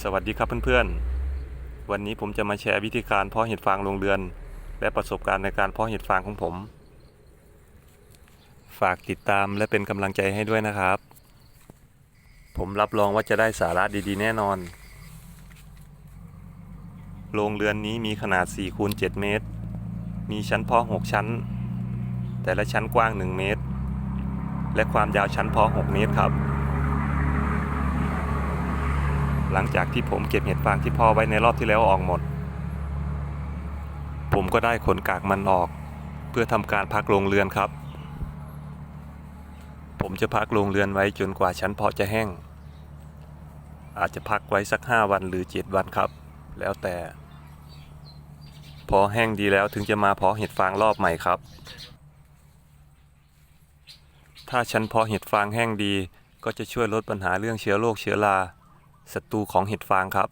สวัสดีครับเพื่อนๆ วันนี้ผมจะมาแชร์วิธีการเพาะเห็ดฟางโรงเรือน และประสบการณ์ในการเพาะเห็ดฟางของผม ฝากติดตามและเป็นกำลังใจให้ด้วยนะครับ ผมรับรองว่าจะได้สาระดีๆ แน่นอน โรงเรือนนี้มีขนาด4คูณ7เมตร มีชั้นเพาะ6ชั้น แต่ละชั้นกว้าง 1 เมตร และความยาวชั้นเพาะ6เมตรครับ หลังจากที่ผมเก็บเห็ดฟางที่พ่อไว้ในรอบที่แล้วออกหมด ผมก็ได้ขนกากมันออก เพื่อทำการพักโรงเรือนครับ ผมจะพักโรงเรือนไว้จนกว่าชั้นเพาะจะแห้ง อาจจะพักไว้สัก 5 วันหรือ 7 วันครับ แล้วแต่ พอแห้งดีแล้วถึงจะมาเพาะเห็ดฟางรอบใหม่ครับ ถ้าชั้นเพาะเห็ดฟางแห้งดีก็จะช่วยลดปัญหาเรื่องเชื้อโรคเชื้อรา ศัตรูของเห็ดฟางครับ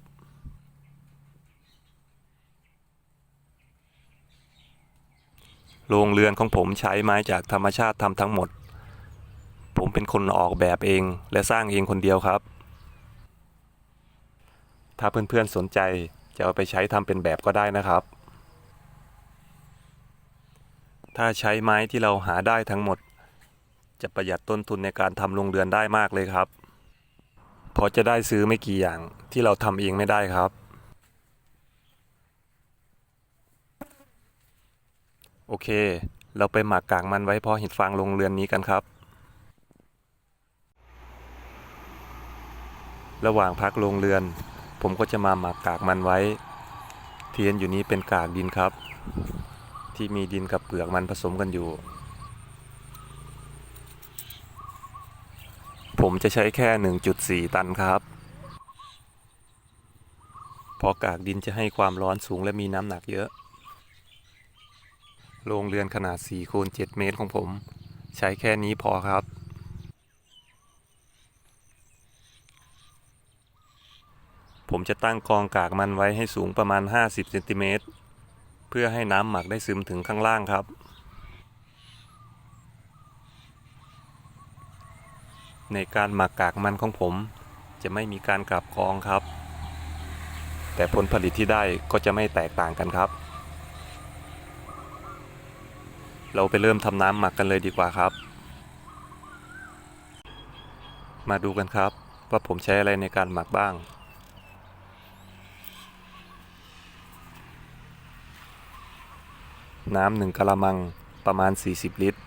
โรงเรือนของผมใช้ไม้จากธรรมชาติทำทั้งหมด ผมเป็นคนออกแบบเองและสร้างเองคนเดียวครับ ถ้าเพื่อนๆสนใจจะเอาไปใช้ทำเป็นแบบก็ได้นะครับ ถ้าใช้ไม้ที่เราหาได้ทั้งหมด จะประหยัดต้นทุนในการทำโรงเรือนได้มากเลยครับ เพราะจะได้ซื้อไม่กี่อย่างที่เราทำเองไม่ได้ครับ โอเค เราไปหมักกากมันไว้พาะเห็ดฟางโรงเรือนนี้กันครับ ระหว่างพักโรงเรือน ผมก็จะมาหมักกากมันไว้ เทียนอยู่นี้เป็นกากดินครับ ที่มีดินกับเปลือกมันผสมกันอยู่ ผมจะใช้แค่ 1.4 ตันครับ เพราะกากดินจะให้ความร้อนสูงและมีน้ำหนักเยอะ โรงเรือนขนาด4คูณ7เมตรของผม ใช้แค่นี้พอครับ ผมจะตั้งกองกากมันไว้ให้สูงประมาณ 50เซนติเมตรเพื่อให้น้ำหมักได้ซึมถึงข้างล่างครับ ในการหมักกากมันของผม จะไม่มีการกลับกรองครับ แต่ผลผลิตที่ได้ก็จะไม่แตกต่างกันครับ เราไปเริ่มทำน้ำหมักกันเลยดีกว่าครับ มาดูกันครับว่าผมใช้อะไรในการหมักบ้างน้ำหนึ่งกะละมังประมาณ 40 ลิตร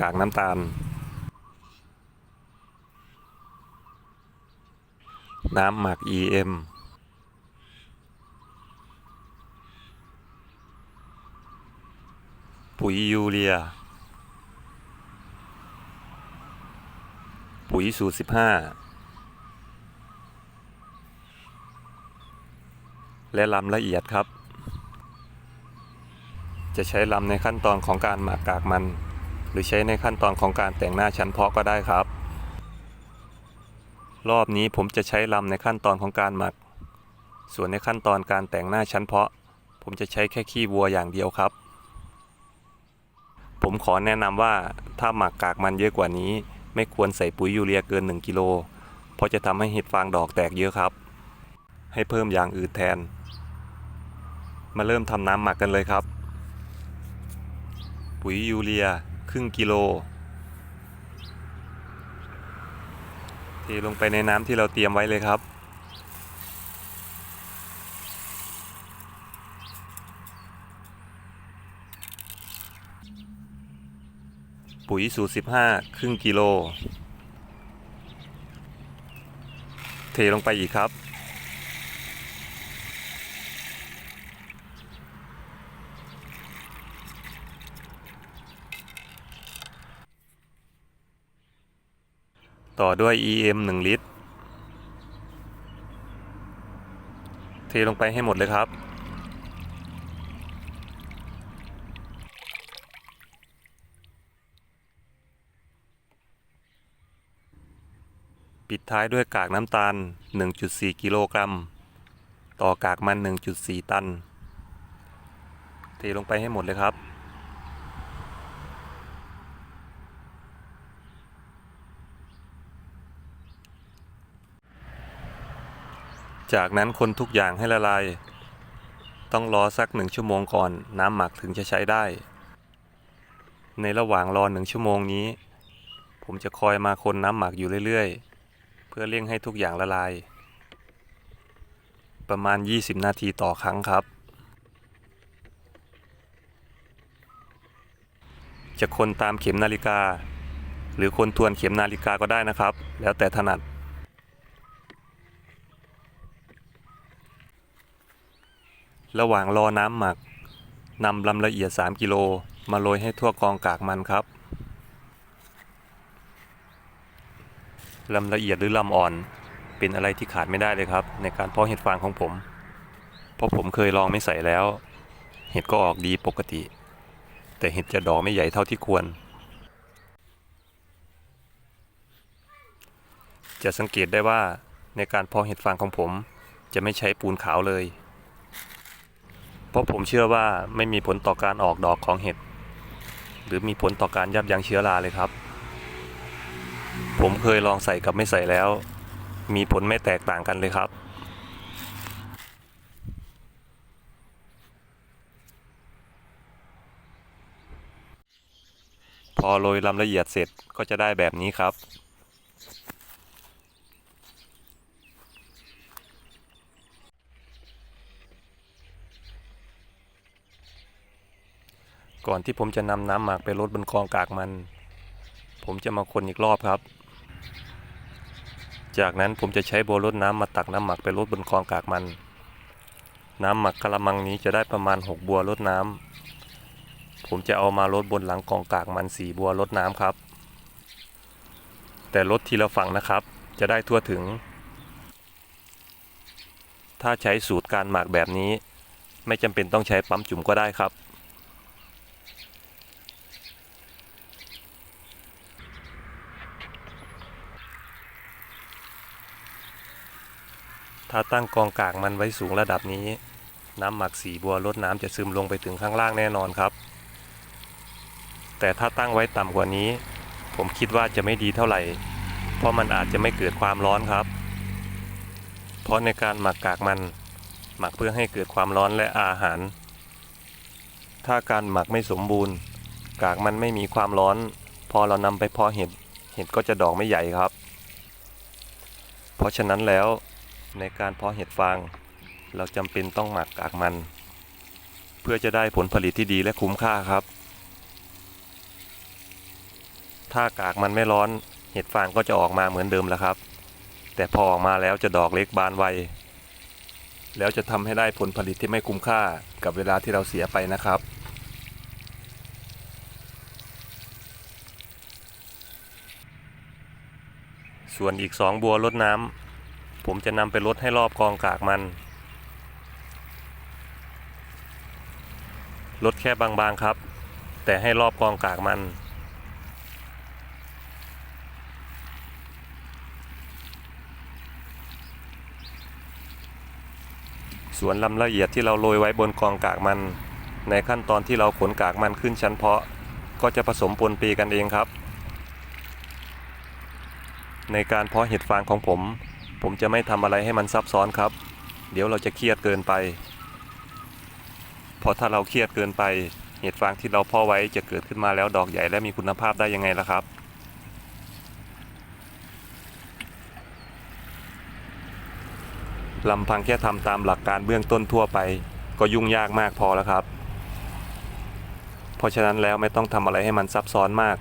กากน้ำตาล น้ำหมัก EM ปุ๋ยยูเรีย ปุ๋ยสูตร15และลำละเอียดครับ จะใช้ลำในขั้นตอนของการหมักกากมัน หรือใช้ในขั้นตอนของการแต่งหน้าชั้นเพาะก็ได้ครับ รอบนี้ผมจะใช้ลำในขั้นตอนของการหมัก ส่วนในขั้นตอนการแต่งหน้าชั้นเพาะ ผมจะใช้แค่ขี้วัวอย่างเดียวครับ ผมขอแนะนำว่าถ้าหมักกากมันเยอะกว่านี้ ไม่ควรใส่ปุ๋ยยูเรียเกิน 1 กิโลเพราะจะทำให้เห็ดฟางดอกแตกเยอะครับ ให้เพิ่มอย่างอื่นแทน มาเริ่มทำน้ำหมักกันเลยครับ ปุ๋ยยูเรีย รึ่งกิโล เทลงไปในน้ำที่เราเตรียมไว้เลยครับ ปุ๋ยสูตร15 ครึ่งกิโล เทลงไปอีกครับ ต่อด้วย EM 1 ลิตร เทลงไปให้หมดเลยครับ ปิดท้ายด้วยกากน้ำตาล 1.4 กิโลกรัม ต่อกากมัน 1.4 ตัน เทลงไปให้หมดเลยครับ จากนั้นคนทุกอย่างให้ละลาย ต้องรอสักหนึ่งชั่วโมงก่อนน้ำหมักถึงจะใช้ได้ ในระหว่างรอหนึ่งชั่วโมงนี้ ผมจะคอยมาคนน้ำหมักอยู่เรื่อยๆ เพื่อเร่งให้ทุกอย่างละลาย ประมาณ 20 นาทีต่อครั้งครับ จะคนตามเข็มนาฬิกา หรือคนทวนเข็มนาฬิกาก็ได้นะครับ แล้วแต่ถนัด ระหว่างรอน้ำหมักนำลำละเอียด 3 กิโลมาโรยให้ทั่วกองกากมันครับลำละเอียดหรือลำอ่อน เป็นอะไรที่ขาดไม่ได้เลยครับ ในการเพาะเห็ดฟางของผม เพราะผมเคยลองไม่ใส่แล้ว เห็ดก็ออกดีปกติ แต่เห็ดจะดอกไม่ใหญ่เท่าที่ควร จะสังเกตได้ว่าในการเพาะเห็ดฟางของผม จะไม่ใช้ปูนขาวเลย เพราะผมเชื่อว่าไม่มีผลต่อการออกดอกของเห็ด หรือมีผลต่อการยับยั้งเชื้อราเลยครับ ผมเคยลองใส่กับไม่ใส่แล้ว มีผลไม่แตกต่างกันเลยครับพอโรยลำละเอียดเสร็จก็จะได้แบบนี้ครับ ก่อนที่ผมจะนำน้ำหมักไปลดบนกองกากมัน ผมจะมาคนอีกรอบครับ จากนั้นผมจะใช้โบวลดน้ำมาตักน้ำหมักไปลดบนกองกากมัน น้ำหมักกระมังนี้จะได้ประมาณ 6 บัวลดน้ำผมจะเอามาลดบนหลังกองกากมันสีบัวลดน้ำครับ แต่ลดทีละฝั่งนะครับ จะได้ทั่วถึง ถ้าใช้สูตรการหมักแบบนี้ ไม่จำเป็นต้องใช้ปั๊มจุ่มก็ได้ครับ ถ้าตั้งกองกากมันไว้สูงระดับนี้ น้ำหมักสีบัวลดน้ำจะซึมลงไปถึงข้างล่างแน่นอนครับ แต่ถ้าตั้งไว้ต่ำกว่านี้ ผมคิดว่าจะไม่ดีเท่าไหร่ เพราะมันอาจจะไม่เกิดความร้อนครับ เพราะในการหมักกากมัน หมักเพื่อให้เกิดความร้อนและอาหาร ถ้าการหมักไม่สมบูรณ์ กากมันไม่มีความร้อน พอเรานำไปเพาะเห็ดเห็ดก็จะดอกไม่ใหญ่ครับ เพราะฉะนั้นแล้ว ในการเพาะเห็ดฟาง เราจำเป็นต้องหมักกากมัน เพื่อจะได้ผลผลิตที่ดีและคุ้มค่าครับ ถ้ากากมันไม่ร้อนเห็ดฟางก็จะออกมาเหมือนเดิมแล้วครับ แต่พอออกมาแล้วจะดอกเล็กบานไวแล้วจะทำให้ได้ผลผลิตที่ไม่คุ้มค่ากับเวลาที่เราเสียไปนะครับ ส่วนอีกสองบัวลดน้ำ ผมจะนำไปลดให้รอบกองกากมันลดแค่บางๆครับ แต่ให้รอบกองกากมัน ส่วนลำละเอียดที่เราโรยไว้บนกองกากมัน ในขั้นตอนที่เราขนกากมันขึ้นชั้นเพาะ ก็จะผสมปนปีกันเองครับ ในการเพาะเห็ดฟางของผม ผมจะไม่ทำอะไรให้มันซับซ้อนครับ เดี๋ยวเราจะเครียดเกินไปเพราะถ้าเราเครียดเกินไป เห็ดฟางที่เราเพาะไว้จะเกิดขึ้นมาแล้วดอกใหญ่และมีคุณภาพได้ยังไงล่ะครับลำพังแค่ทำตามหลักการเบื้องต้นทั่วไป ก็ยุ่งยากมากพอแล้วครับ เพราะฉะนั้นแล้วไม่ต้องทำอะไรให้มันซับซ้อนมาก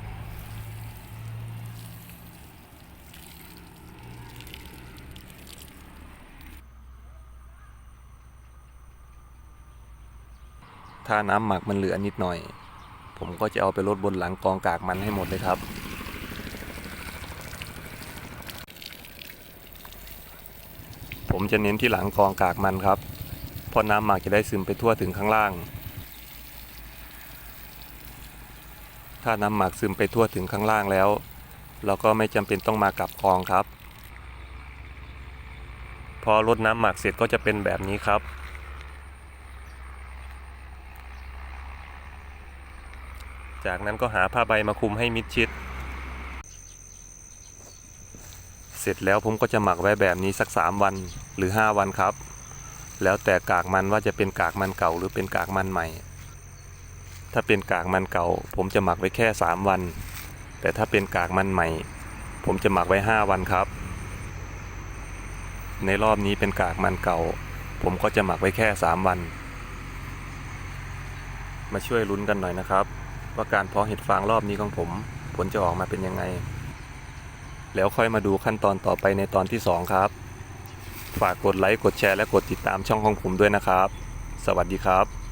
ถ้าน้ำหมักมันเหลือนิดหน่อย ผมก็จะเอาไปลดบนหลังกองกากมันให้หมดเลยครับ ผมจะเน้นที่หลังกองกากมันครับ เพราะน้ำหมักจะได้ซึมไปทั่วถึงข้างล่าง ถ้าน้ำหมักซึมไปทั่วถึงข้างล่างแล้ว เราก็ไม่จำเป็นต้องมากลับกองครับ พอลดน้ำหมักเสร็จก็จะเป็นแบบนี้ครับ จากนั้นก็หาผ้าใบมาคุมให้มิดชิด เสร็จแล้วผมก็จะหมักไว้แบบนี้สัก 3 วันหรือ 5 วันครับ แล้วแต่กากมันว่าจะเป็นกากมันเก่าหรือเป็นกากมันใหม่ ถ้าเป็นกากมันเก่า ผมจะหมักไว้แค่ 3 วัน แต่ถ้าเป็นกากมันใหม่ ผมจะหมักไว้ 5 วันครับ ในรอบนี้เป็นกากมันเก่า ผมก็จะหมักไว้แค่ 3 วันมาช่วยลุ้นกันหน่อยนะครับ ว่าการเพาะเห็ดฟางรอบนี้ของผม ผลจะออกมาเป็นยังไง แล้วค่อยมาดูขั้นตอนต่อไปในตอนที่ 2 ครับ ฝากกดไลค์กดแชร์และกดติดตามช่องของผมด้วยนะครับ สวัสดีครับ